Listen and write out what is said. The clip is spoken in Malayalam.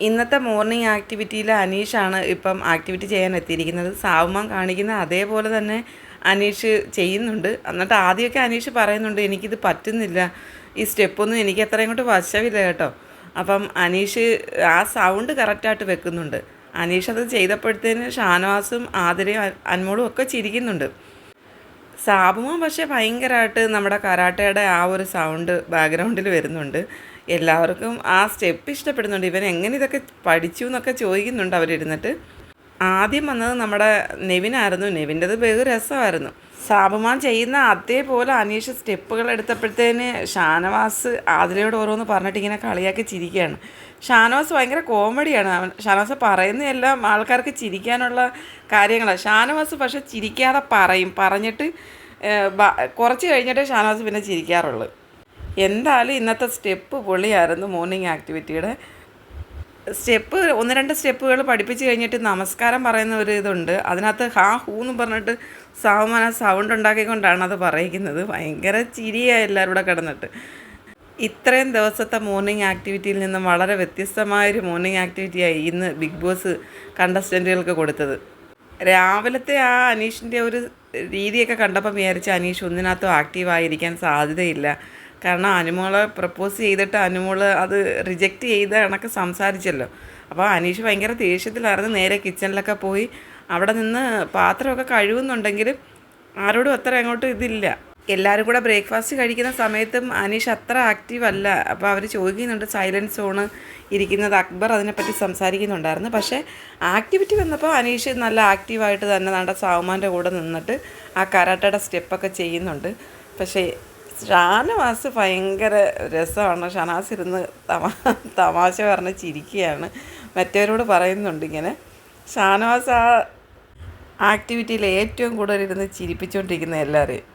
ഇന്നത്തെ മോർണിംഗ് ആക്ടിവിറ്റിയിൽ അനീഷാണ് ഇപ്പം ആക്ടിവിറ്റി ചെയ്യാൻ എത്തിയിരിക്കുന്നത് സാവുമാൻ കാണിക്കുന്ന അതേപോലെ തന്നെ അനീഷ് ചെയ്യുന്നുണ്ട്. എന്നിട്ട് ആദ്യമൊക്കെ അനീഷ് പറയുന്നുണ്ട് എനിക്കിത് പറ്റുന്നില്ല. ഈ സ്റ്റെപ്പൊന്നും എനിക്ക് അത്രയും ഇങ്ങോട്ട് വശമില്ല കേട്ടോ. അപ്പം അനീഷ് ആ സൗണ്ട് കറക്റ്റായിട്ട് വെക്കുന്നുണ്ട്. അനീഷ് അത് ചെയ്തപ്പോഴത്തേന് ഷാനവാസും ആതിരയും അൻമോളും ഒക്കെ ചിരിക്കുന്നുണ്ട്. സാബുമോ പക്ഷേ ഭയങ്കരമായിട്ട് നമ്മുടെ കരാട്ടയുടെ ആ ഒരു സൗണ്ട് ബാക്ക്ഗ്രൗണ്ടിൽ വരുന്നുണ്ട്. എല്ലാവർക്കും ആ സ്റ്റെപ്പ് ഇഷ്ടപ്പെടുന്നുണ്ട്. ഇവൻ എങ്ങനെ ഇതൊക്കെ പഠിച്ചു എന്നൊക്കെ ചോദിക്കുന്നുണ്ട് അവരിരുന്നിട്ട്. ആദ്യം വന്നത് നമ്മുടെ നെവിനായിരുന്നു. നെവിന്റെത് ബഹു രസമായിരുന്നു. സാബുമാൻ ചെയ്യുന്ന അതേപോലെ അനീഷ് സ്റ്റെപ്പുകൾ എടുത്തപ്പോഴത്തേന് ഷാനവാസ് ആതിരയോട് ഓരോന്ന് പറഞ്ഞിട്ട് ഇങ്ങനെ കളിയാക്കി ചിരിക്കുകയാണ്. ഷാനവാസ് ഭയങ്കര കോമഡിയാണ്. അവൻ ഷാനവാസ് പറയുന്നതെല്ലാം ആൾക്കാർക്ക് ചിരിക്കാനുള്ള കാര്യങ്ങളാണ്. ഷാനവാസ് പക്ഷെ ചിരിക്കാതെ പറയും. പറഞ്ഞിട്ട് കുറച്ച് കഴിഞ്ഞിട്ടേ ഷാനവാസ് പിന്നെ ചിരിക്കാറുള്ളൂ. എന്തായാലും ഇന്നത്തെ സ്റ്റെപ്പ് പൊളിയായിരുന്നു മോർണിംഗ് ആക്ടിവിറ്റിയുടെ. സ്റ്റെപ്പ് ഒന്ന് രണ്ട് സ്റ്റെപ്പുകൾ പഠിപ്പിച്ച് കഴിഞ്ഞിട്ട് നമസ്കാരം പറയുന്ന ഒരു ഇതുണ്ട്. അതിനകത്ത് ഹാ ഹൂ എന്ന് പറഞ്ഞിട്ട് സാവമാന സൗണ്ട് ഉണ്ടാക്കിക്കൊണ്ടാണ് അത് പറയിക്കുന്നത് ഭയങ്കര ചിരിയാണ് എല്ലാവരും കൂടെ കിടന്നിട്ട്. ഇത്രയും ദിവസത്തെ മോർണിംഗ് ആക്ടിവിറ്റിയിൽ നിന്നും വളരെ വ്യത്യസ്തമായൊരു മോർണിംഗ് ആക്ടിവിറ്റിയായി ഇന്ന് ബിഗ് ബോസ് കണ്ടസ്റ്റന്റുകൾക്ക് കൊടുത്തത്. രാവിലത്തെ ആ അനീഷിന്റെ ഒരു രീതിയൊക്കെ കണ്ടപ്പോൾ വിചാരിച്ച അനീഷ് ഒന്നിനകത്തും ആക്റ്റീവായിരിക്കാൻ സാധ്യതയില്ല. കാരണം അനുമോളെ പ്രപ്പോസ് ചെയ്തിട്ട് അനുമോൾ അത് റിജക്റ്റ് ചെയ്ത കണക്ക് സംസാരിച്ചല്ലോ. അപ്പോൾ അനീഷ് ഭയങ്കര ദേഷ്യത്തിലായിരുന്നു. നേരെ കിച്ചണിലൊക്കെ പോയി അവിടെ നിന്ന് പാത്രമൊക്കെ കഴുകുന്നുണ്ടെങ്കിലും ആരോടും അത്ര അങ്ങോട്ട് ഇതില്ല. എല്ലാവരും കൂടെ ബ്രേക്ക്ഫാസ്റ്റ് കഴിക്കുന്ന സമയത്തും അനീഷ് അത്ര ആക്റ്റീവ് അല്ല. അപ്പോൾ അവർ ചോദിക്കുന്നുണ്ട് സൈലൻസ് സോണ് ഇരിക്കുന്നത് അക്ബർ അതിനെപ്പറ്റി സംസാരിക്കുന്നുണ്ടായിരുന്നു. പക്ഷേ ആക്ടിവിറ്റി വന്നപ്പോൾ അനീഷ് നല്ല ആക്റ്റീവായിട്ട് തന്നെ നമ്മുടെ സാവുമാന്റെ കൂടെ നിന്നിട്ട് ആ കരാട്ടയുടെ സ്റ്റെപ്പൊക്കെ ചെയ്യുന്നുണ്ട്. പക്ഷേ ഷാനവാസ് ഭയങ്കര രസമാണ്. ഷനാസ് ഇരുന്ന് തമാ തമാശ പറഞ്ഞ് ചിരിക്കുകയാണ്. മറ്റവരോട് പറയുന്നുണ്ട് ഇങ്ങനെ. ഷാനവാസ് ആ ആക്ടിവിറ്റിയിൽ ഏറ്റവും കൂടുതൽ ഇരുന്ന് ചിരിപ്പിച്ചുകൊണ്ടിരിക്കുന്ന എല്ലാവരെയും.